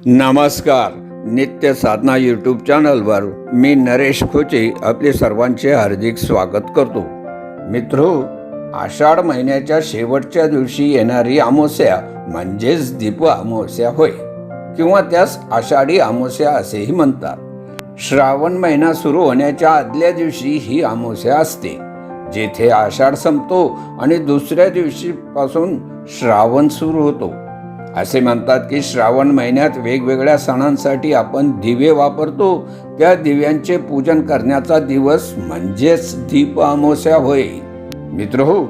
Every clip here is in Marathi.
नमस्कार नित्य साधना यूट्यूब चॅनलवर मी नरेश खोचे आपले सर्वांचे हार्दिक स्वागत करतो. मित्रो आषाढ महिन्याच्या शेवटच्या दिवशी येणारी अमावस्या म्हणजेच दीप अमावस्या होय किंवा त्यास आषाढी अमावस्या असेही म्हणतात. श्रावण महिना सुरू होण्याच्या आदल्या दिवशी ही अमावस्या असते जेथे आषाढ संपतो आणि दुसऱ्या दिवशीपासून श्रावण सुरू होतो. असे म्हणतात की श्रावण महिन्यात वेगवेगळ्या सणांसाठी आपण दिवे वापरतो. त्या दिव्यांचे पूजन करण्याचा दिवस म्हणजेच दीप अमावस्या होय. मित्र हो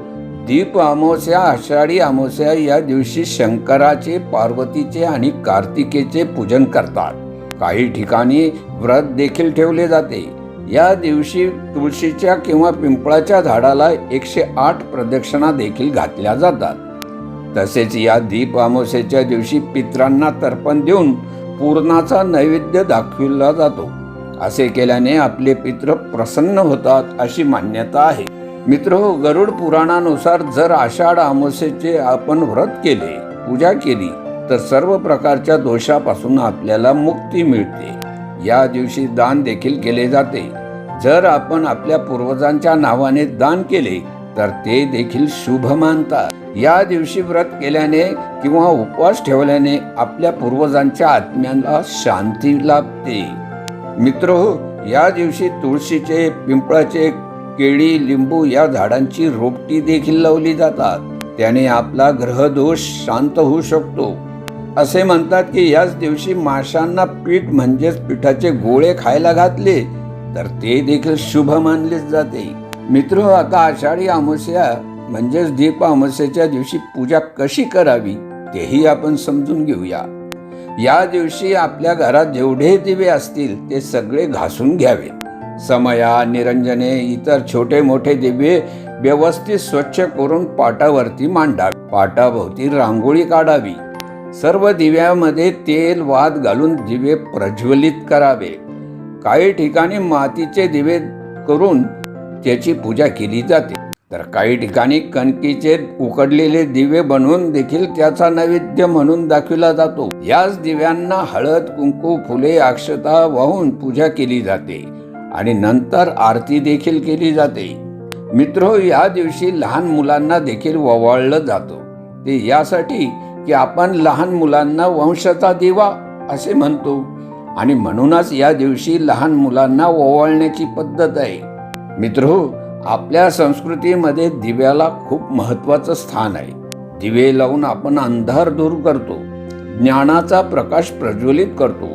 दीप अमावस्या आषाढी अमावस्या या दिवशी शंकराचे पार्वतीचे आणि कार्तिकेचे पूजन करतात. काही ठिकाणी व्रत देखील ठेवले जाते. या दिवशी तुळशीच्या किंवा पिंपळाच्या झाडाला एकशे आठ प्रदक्षिणा देखील घातल्या जातात. तसेच या दीप अमावस्येच्या दिवशी पित्रांना तर्पण देऊन पूर्णाचा नैवेद्य दाखविला जातो. असे केल्याने आपले पित्र प्रसन्न होतात अशी मान्यता आहे. मित्र गरुड पुराणानुसार जर आषाढ अमावस्येचे आपण व्रत केले पूजा केली तर सर्व प्रकारच्या दोषापासून आपल्याला मुक्ती मिळते. या दिवशी दान देखील केले जाते. जर आपण आपल्या पूर्वजांच्या नावाने दान केले तर ते देखील शुभ मानतात. या दिवशी व्रत केल्याने किंवा उपवास ठेवल्याने आपल्या पूर्वजांच्या आत्म्याला शांती लाभते. मित्र हो, या दिवशी तुळशीचे पिंपळाचे केळी लिंबू या झाडांची रोपटी देखील लावली जातात. त्याने आपला ग्रहदोष शांत होऊ शकतो. असे म्हणतात की याच दिवशी माशांना पीठ म्हणजेच पिठाचे गोळे खायला घातले तर ते देखील शुभ मानले जाते. मित्र आता आषाढी अमावस्या म्हणजेच दीप अमावस्येच्या दिवशी पूजा कशी करावी तेही आपण समजून घेऊया. या दिवशी आपल्या घरात जेवढे दिवे असतील ते सगळे घासून घ्यावे. समया निरंजने इतर छोटे मोठे दिवे व्यवस्थित स्वच्छ करून पाटावरती मांडावे. पाटाभोवती रांगोळी काढावी. सर्व दिव्यामध्ये तेल वाद घालून दिवे प्रज्वलित करावे. काही ठिकाणी मातीचे दिवे करून त्याची पूजा केली जाते. तर काही ठिकाणी कणकीचे उकडलेले दिवे बनवून देखील त्याचा नैवेद्य म्हणून दाखविला जातो. याच दिव्यांना हळद कुंकू फुले अक्षता वाहून पूजा केली जाते आणि नंतर आरती देखील केली जाते. मित्र या दिवशी लहान मुलांना देखील ववाळलं जातं. ते यासाठी की आपण लहान मुलांना वंशाचा दिवा असे म्हणतो. आणि म्हणूनच या दिवशी लहान मुलांना ओवाळण्याची पद्धत आहे. मित्र आपल्या संस्कृतीमध्ये दिव्याला खूप महत्वाचं स्थान आहे. दिवे लावून आपण अंधार दूर करतो ज्ञानाचा प्रकाश प्रज्वलित करतो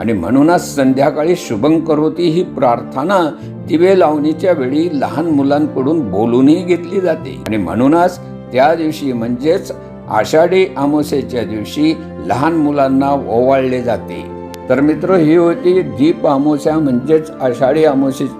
आणि म्हणूनच संध्याकाळी शुभं करोती ही प्रार्थना दिवे लावणीच्या वेळी लहान मुलांकडून बोलूनही घेतली जाते. आणि म्हणूनच त्या दिवशी म्हणजेच आषाढी अमावस्येच्या दिवशी लहान मुलांना ओवाळले जाते. तर मित्र ही होती दीप अमावस्या म्हणजेच आषाढी अमावस्ये